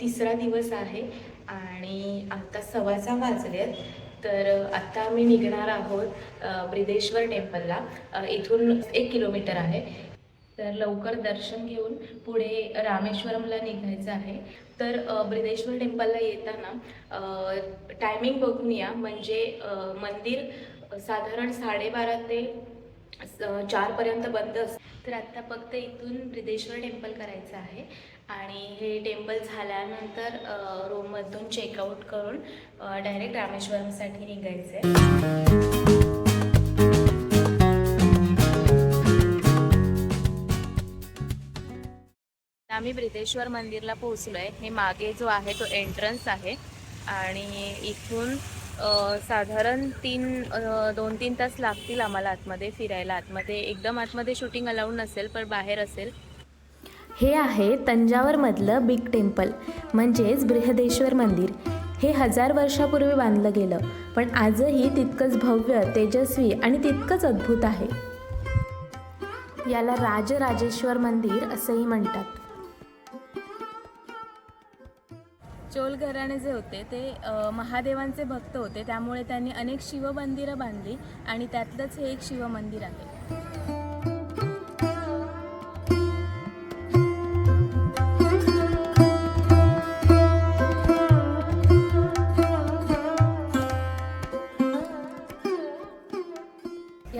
तिसरा दिवस आहे आणि आता सव्वाचा वाजलेत. तर आत्ता आम्ही निघणार आहोत ब्रिदेश्वर टेम्पलला. इथून एक किलोमीटर आहे. तर लवकर दर्शन घेऊन पुढे रामेश्वरमला निघायचं आहे. तर ब्रिदेश्वर टेम्पलला येताना टायमिंग बघून या. म्हणजे मंदिर साधारण साडेबारा ते चारपर्यंत बंद असतं तर आत्ता फक्त इथून ब्रिदेश्वर टेम्पल करायचं आहे. आणि हे टेम्पल झाल्यानंतर रूममधून चेकआउट करून डायरेक्ट रामेश्वरमसाठी निघायचं. आहे आम्ही ब्रितेश्वर मंदिरला पोहोचलो आहे हे मागे जो आहे तो एंट्रन्स आहे. आणि इथून साधारण तीन दोन तीन तास लागतील आम्हाला आतमध्ये फिरायला. आतमध्ये एकदम आतमध्ये शूटिंग अलाउड नसेल पण बाहेर असेल. हे आहे तंजावरमधलं बिग टेम्पल म्हणजेच बृहदेश्वर मंदिर. हे हजार वर्षापूर्वी बांधलं गेलं पण आजही तितकंच भव्य तेजस्वी आणि तितकंच अद्भुत आहे. याला राजराजेश्वर मंदिर असंही म्हणतात. चोल घराणे जे होते ते महादेवांचे भक्त होते त्यामुळे त्यांनी अनेक शिवमंदिरं बांधली आणि त्यातलंच हे एक शिवमंदिर आहे.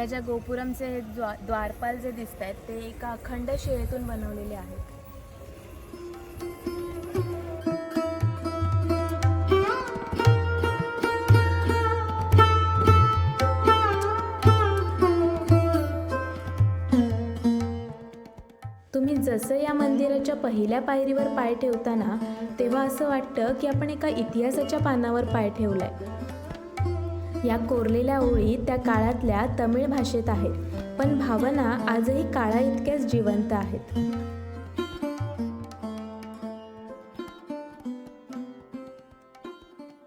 ज्या गोपुरमचे हे द्वा द्वारपाल जे दिसत आहेत ते एका अखंड शिळेतून बनवलेले आहेत. तुम्ही जसं या मंदिराच्या पहिल्या पायरीवर पाय ठेवताना तेव्हा असं वाटतं की आपण एका इतिहासाच्या पानावर पाय ठेवलाय. या कोरलेल्या ओळी त्या काळातल्या तमिळ भाषेत आहेत. पण भावना आजही काळा इतक्याच जिवंत आहेत.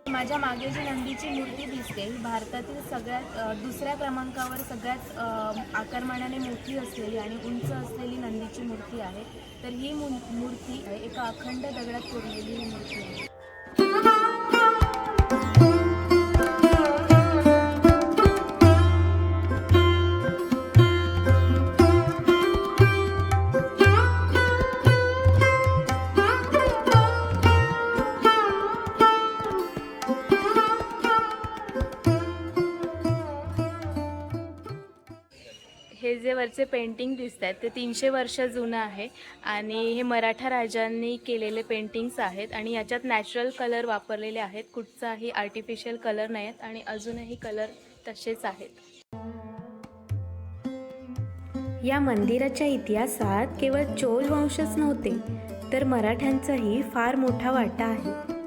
माझ्या मागे जी नंदीची मूर्ती दिसते ही भारतातील सगळ्यात दुसऱ्या क्रमांकावर सगळ्यात आकारमानाने मोठी असलेली आणि उंच असलेली नंदीची मूर्ती आहे. तर ही मू मूर्ती एका अखंड दगडात कोरलेली ही मूर्ती आहे. हे जे वरचे पेंटिंग दिसत आहेत. ते तीनशे वर्ष जुनं आहे. आणि हे मराठा राजांनी केलेले पेंटिंग्स आहेत. आणि याच्यात नॅचरल कलर वापरलेले आहेत. कुठचाही आर्टिफिशियल कलर नाही आहेत आणि अजूनही कलर तसेच आहेत. या मंदिराच्या इतिहासात केवळ चोल वंशच नव्हते तर मराठ्यांचाही फार मोठा वाटा आहे.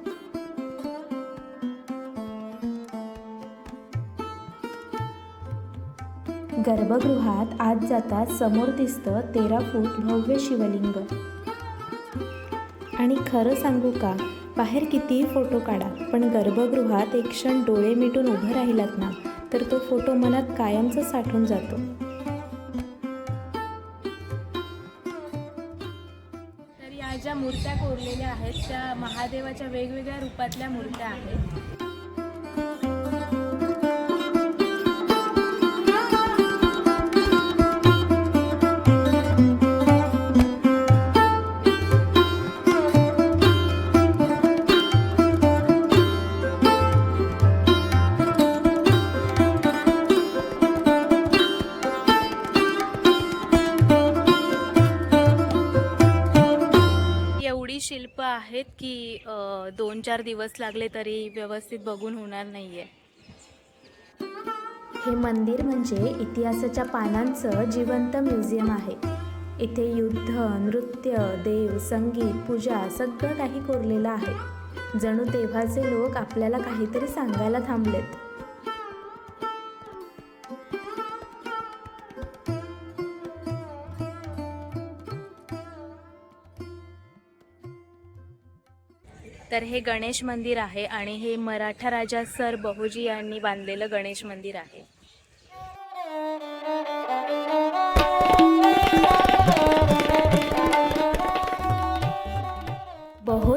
गर्भगृहात आत जातात समोर दिसतं तेरा फूट भव्य शिवलिंग. आणि खरं सांगू का? बाहेर कितीही फोटो काढा पण गर्भगृहात एक क्षण डोळे मिटून उभं राहिलात ना तर तो फोटो मनात कायमचा साठून जातो. तर या ज्या मूर्त्या कोरलेल्या आहेत त्या महादेवाच्या वेगवेगळ्या रूपातल्या मूर्त्या आहेत. एवढी शिल्प आहेत की दोन चार दिवस लागले तरी व्यवस्थित बघून होणार नाहीये. हे मंदिर म्हणजे इतिहासाच्या पानांचं जिवंत म्युझियम आहे. इथे युद्ध नृत्य देव संगीत पूजा सगळं काही कोरलेलं आहे. जणू तेव्हाचे लोक आपल्याला काहीतरी सांगायला थांबलेत. तर हे गणेश मंदिर आहे आणि हे मराठा राजा सर बहुजी यांनी बांधलेलं गणेश मंदिर आहे.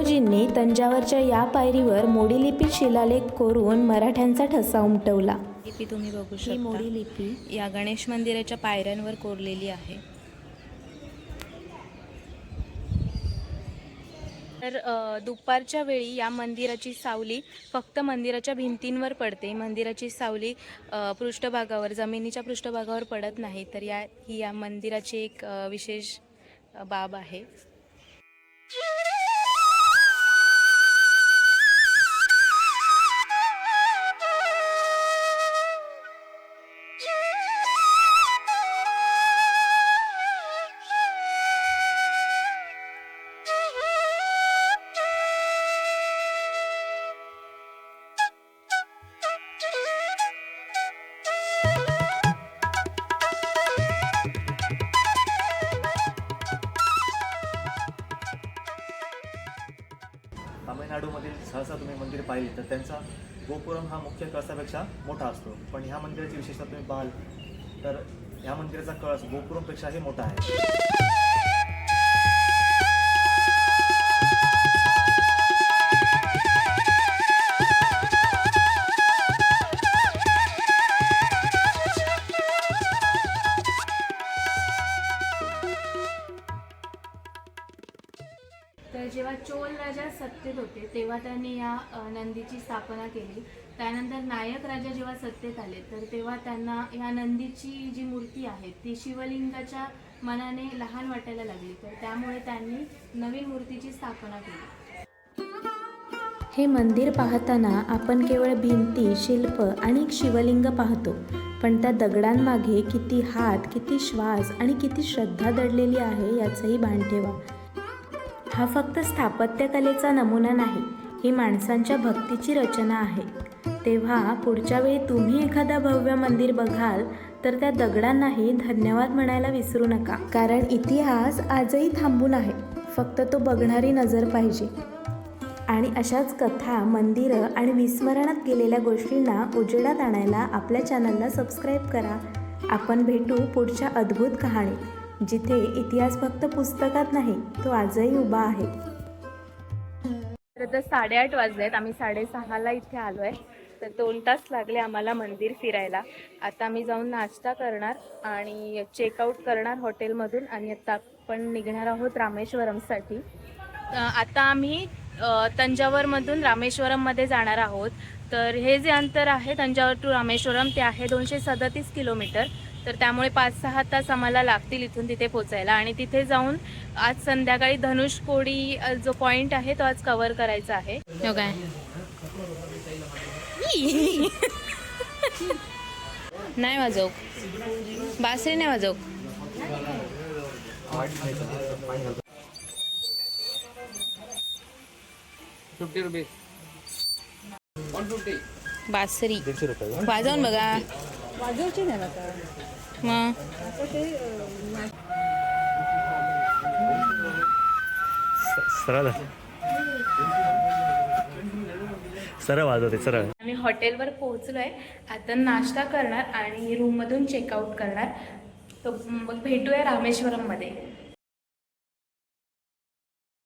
तुकडोजींनी तंजावरच्या या पायरीवर मोडी लिपीत शिलालेख कोरून मराठ्यांचा ठसा उमटवला. लिपी तुम्ही बघू ही शकता. मोडी लिपी या गणेश मंदिराच्या पायऱ्यांवर कोरलेली आहे. तर दुपारच्या वेळी या मंदिराची सावली फक्त मंदिराच्या भिंतींवर पडते. मंदिराची सावली पृष्ठभागावर जमिनीच्या पृष्ठभागावर पडत नाही. तर या ही या मंदिराची एक विशेष बाब आहे. तामिळनाडूमधील सहसा तुम्ही मंदिर पाहिली तर त्यांचा गोपुरम हा मुख्य कळसापेक्षा मोठा असतो. पण ह्या मंदिराची विशेषता तुम्ही पाहाल तर ह्या मंदिराचा कळस गोपुरमपेक्षाही मोठा आहे. जेव्हा चोल राजा सत्तेत होते तेव्हा त्यांनी या नंदीची स्थापना केली. त्यानंतर नायक राजा जेव्हा सत्तेत आले तर तेव्हा त्यांना या नंदीची जी मूर्ती आहे ती शिवलिंगाच्या मनाने लहान वाटायला लागली. तर त्यामुळे त्यांनी नवीन मूर्तीची स्थापना केली. हे मंदिर पाहताना आपण केवळ भिंती शिल्प आणि शिवलिंग पाहतो पण त्या दगडांमागे किती हात किती श्वास आणि किती श्रद्धा दडलेली आहे याचंही भान ठेवा. हा फक्त स्थापत्यकलेचा नमुना नाही ही माणसांच्या भक्तीची रचना आहे. तेव्हा पुढच्या वेळी तुम्ही एखादा भव्य मंदिर बघाल तर त्या दगडांनाही धन्यवाद म्हणायला विसरू नका. कारण इतिहास आजही थांबून आहे फक्त तो बघणारी नजर पाहिजे. आणि अशाच कथा मंदिरं आणि विस्मरणात गेलेल्या गोष्टींना उजेडात आणायला आपल्या चॅनलला सबस्क्राईब करा. आपण भेटू पुढच्या अद्भुत कहाणी. जिथे इतिहास फक्त पुस्तकात नाही तो आजही उभा आहे. तर आता साडेआठ वाजलेत आम्ही साडेसहाला इथे आलो आहे तर दोन तास लागले आम्हाला मंदिर फिरायला. आता आम्ही जाऊन नाश्ता करणार आणि चेकआउट करणार हॉटेलमधून आणि आता आपण निघणार आहोत रामेश्वरमसाठी. आता आम्ही तंजावरमधून रामेश्वरममध्ये जाणार आहोत. तर हे जे अंतर आहे तंजावर टू रामेश्वरम ते आहे दोनशे सदतीस किलोमीटर. तर त्यामुळे पाच सहा तास आम्हाला लागतील इथून तिथे पोचायला. आणि तिथे जाऊन आज संध्याकाळी धनुषकोडी अ, जो पॉइंट आहे तो आज कव्हर करायचा आहे. हो काय? नाही वाजव. बासरी नाही वाजव. बासरी. वाजवून बघा. नाही आता. मग? आता ते अं, सरळ. सरळ वाजवते सरळ. आम्ही हॉटेलवर पोहोचलोय. आता नाश्ता करणार आणि रूममधून चेकआउट करणार. तो मग भेटूया रामेश्वरममध्ये.